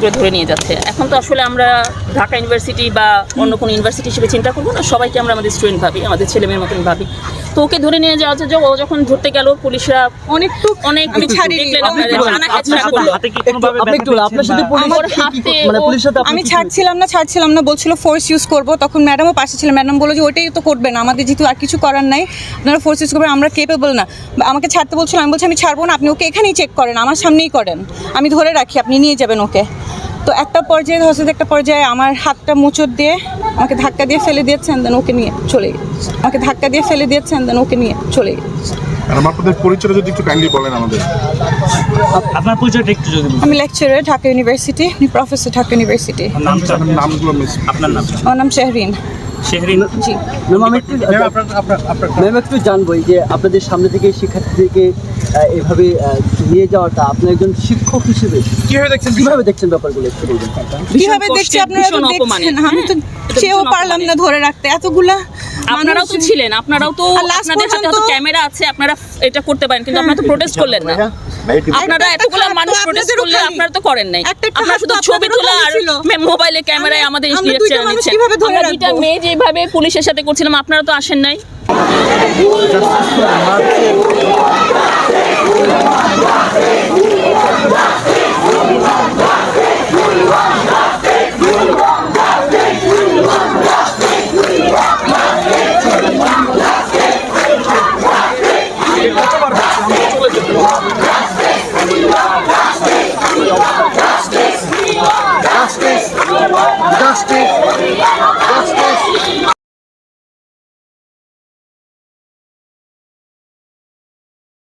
করে ধরে নিয়ে যাচ্ছে। এখন তো আসলে আমরা ঢাকা ইউনিভার্সিটি বা অন্য কোনো ইউনিভার্সিটি হিসেবে চিন্তা করব না, সবাইকে আমরা আমাদের স্টুডেন্ট ভাবি, আমাদের ছেলে মেয়ের মতন ভাবি। তো ওকে ধরে নিয়ে যাওয়া হচ্ছে যে ও যখন ধরতে গেল পুলিশরা অনেকটু অনেক আমি মানে ছাড়ছিলাম না ছাড়ছিলাম না বলছিল ফোর্স ইউজ করব। তখন ম্যাডামও পাশে ছিল। ম্যাডাম বলল যে ওইটাই তো করবে না। আমাদের যেহেতু আর কিছু করার নাই আপনারা ফোর্স ইউজ করবেন আমরা কেপেবল না। আমাকে ছাড়তে বলছিল আমি বলছি আমি ছাড়বো না। আপনি ওকে এখানেই চেক করেন আমার সামনেই করেন। আমি ধরে রাখি আপনি নিয়ে যাবেন ওকে। তো একটা পর্যায়ে হচ্ছে একটা পর্যায়ে আমার হাতটা মোচড় দিয়ে আমাকে ধাক্কা দিয়ে ফেলে দিয়েছেন দেন ওকে নিয়ে চলে গেছে আমাকে ধাক্কা দিয়ে ফেলে দিয়েছেন দেন ওকে নিয়ে চলে গেছে ম্যাডাম আপনাদের পরিচয়টা যদি একটু কাইন্ডলি বলেন আমাদের। আপনার পরিচয়টা একটু যদি আমি লেকচারার ঢাকা ইউনিভার্সিটি আমি প্রফেসর ঢাকা ইউনিভার্সিটি নামটা নামগুলো মিস আপনার নাম আমার নাম শেহরিন। শেহরিন? জি। ম্যাম একটু ম্যাম একটু জানব যে আপনাদের সামনে থেকে শিক্ষার্থীদেরকে এভাবে নিয়ে যাওয়াটা আপনি একজন শিক্ষক হিসেবে কীভাবে দেখছেন কীভাবে দেখছেন ব্যাপারগুলো একটু বলবেন। কীভাবে দেখছি আপনারা তো দেখছেন? আমি তো হ্যাঁ, চেয়েও পারলাম না ধরে রাখতে এতগুলা আপনারাও তো ছিলেন আপনারাও তো আপনাদের হাতে পর্যন্ত- ক্যামেরা আছে আপনারা এটা করতে পারেন কিন্তু আপনারা তো প্রোটেস্ট করলেন না। আপনারা এতগুলো মানুষ প্রোটেস্ট করলে আপনারা তো করেন নাই। আপনারা শুধু তো ছবি তোলা আর মোবাইলে ক্যামেরায় আমাদের আমরা দুইটা মানুষ নিচ্ছেন কীভাবে ধরে আমরা দুইটা মেয়ে যেভাবে পুলিশের সাথে করছিলাম আপনারা তো আসেন নাই। justice, justice.